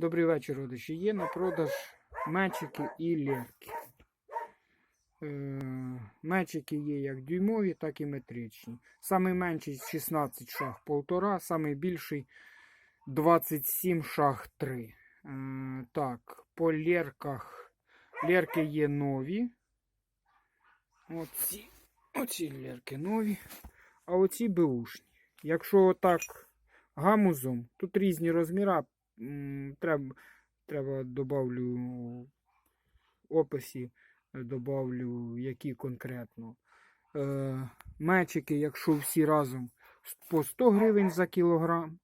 Добрий вечір, родичі. Є на продаж мечики і лерки. Е, мечики є як дюймові, так і метричні. Самий менший 16 шах 1,5, самий більший 27 шах 3. Е, так, по лерках. Лерки є нові. Оці, оці лерки нові. А оці беушні. Якщо так гамузом, тут різні розміри. Треба, треба добавлю в описі, добавлю які конкретно. Е, мечики, якщо всі разом по 100 гривень за кілограм,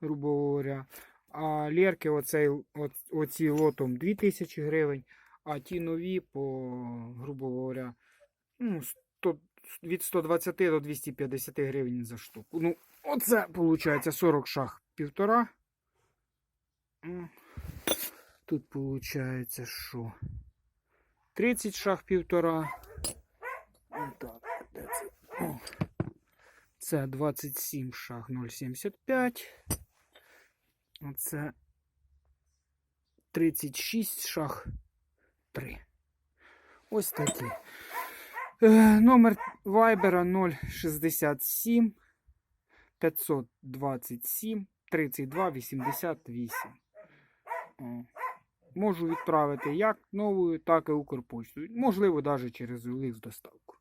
грубо говоря. А лєрки оцей, от, оці лотом 2000 гривень, а ті нові по, грубо говоря, ну, 100, від 120 до 250 гривень за штуку. Ну, оце виходить 40 шах півтора. Тут виходить, що 30 шах півтора. Так, де це? О. Це 27 шах 0,75. Оце 36 шах 3. Ось такі. Е, номер вайбера 067 527 32 88. Можу відправити як новою, так і Укрпочтою. Можливо, навіть через Олix доставку.